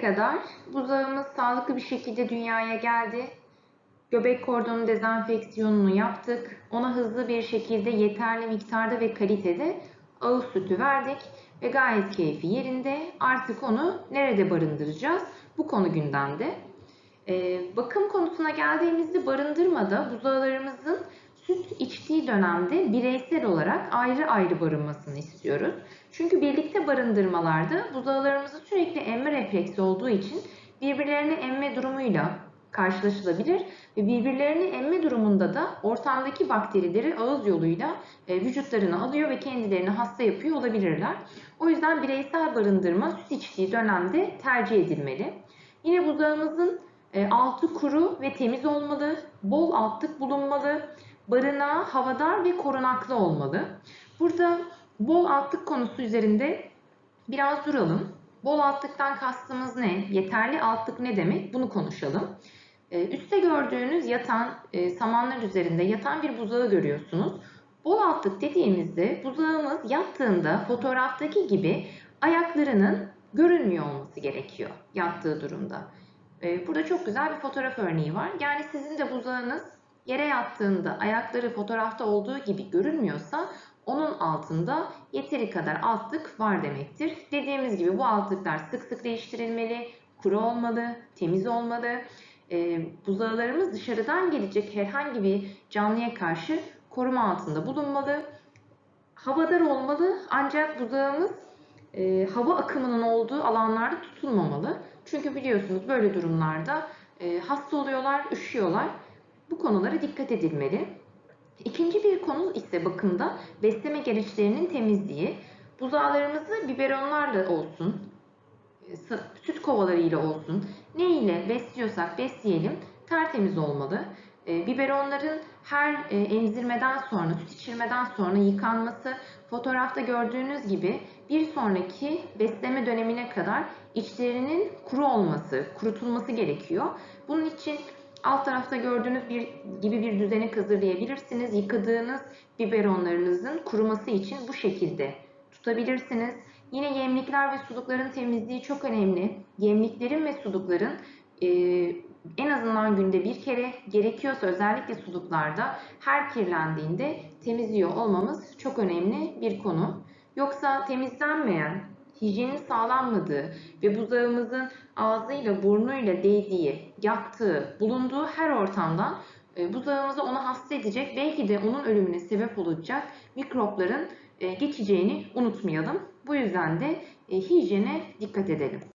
kadar buzağımız sağlıklı bir şekilde dünyaya geldi. Göbek kordonu dezenfeksiyonunu yaptık. Ona hızlı bir şekilde yeterli miktarda ve kalitede ağız sütü verdik ve gayet keyfi yerinde. Artık onu nerede barındıracağız? Bu konu gündemde. Ee, bakım konusuna geldiğimizde barındırmada buzağlarımızın süt içtiği dönemde bireysel olarak ayrı ayrı barınmasını istiyoruz. Çünkü birlikte barındırmalarda buzağlarımızın sürekli emme refleksi olduğu için birbirlerini emme durumuyla karşılaşılabilir ve birbirlerini emme durumunda da ortamdaki bakterileri ağız yoluyla e, vücutlarına alıyor ve kendilerini hasta yapıyor olabilirler. O yüzden bireysel barındırma süt içtiği dönemde tercih edilmeli. Yine buzağımızın e, altı kuru ve temiz olmalı, bol altlık bulunmalı, barınağı havadar ve korunaklı olmalı. Burada bol altlık konusu üzerinde biraz duralım. Bol altlıktan kastımız ne? Yeterli altlık ne demek? Bunu konuşalım. Ee, üstte gördüğünüz yatan e, samanlar üzerinde yatan bir buzağı görüyorsunuz. Bol altlık dediğimizde buzağımız yattığında fotoğraftaki gibi ayaklarının görünmüyor olması gerekiyor yattığı durumda. Ee, burada çok güzel bir fotoğraf örneği var. Yani sizin de buzağınız yere yattığında ayakları fotoğrafta olduğu gibi görünmüyorsa onun altında yeteri kadar altlık var demektir. Dediğimiz gibi bu altlıklar sık sık değiştirilmeli, kuru olmalı, temiz olmalı. E, buzağılarımız dışarıdan gelecek herhangi bir canlıya karşı koruma altında bulunmalı. Havadar olmalı ancak buzağımız e, hava akımının olduğu alanlarda tutulmamalı. Çünkü biliyorsunuz böyle durumlarda e, hasta oluyorlar, üşüyorlar. Bu konulara dikkat edilmeli. İkinci bir konu ise bakımda besleme gereçlerinin temizliği. Buzağlarımızı biberonlarla olsun, süt kovalarıyla olsun, ne ile besliyorsak besleyelim tertemiz olmalı. E, biberonların her e, emzirmeden sonra, süt içirmeden sonra yıkanması, fotoğrafta gördüğünüz gibi bir sonraki besleme dönemine kadar içlerinin kuru olması, kurutulması gerekiyor. Bunun için alt tarafta gördüğünüz bir gibi bir düzenek hazırlayabilirsiniz. Yıkadığınız biberonlarınızın kuruması için bu şekilde tutabilirsiniz. Yine yemlikler ve sulukların temizliği çok önemli. Yemliklerin ve sulukların e, en azından günde bir kere gerekiyorsa özellikle suluklarda her kirlendiğinde temizliyor olmamız çok önemli bir konu. Yoksa temizlenmeyen, hijyenin sağlanmadığı ve buzağımızın ağzıyla burnuyla değdiği, yaktığı, bulunduğu her ortamdan e, buzağımızı onu hasta edecek, belki de onun ölümüne sebep olacak mikropların e, geçeceğini unutmayalım. Bu yüzden de e, hijyene dikkat edelim.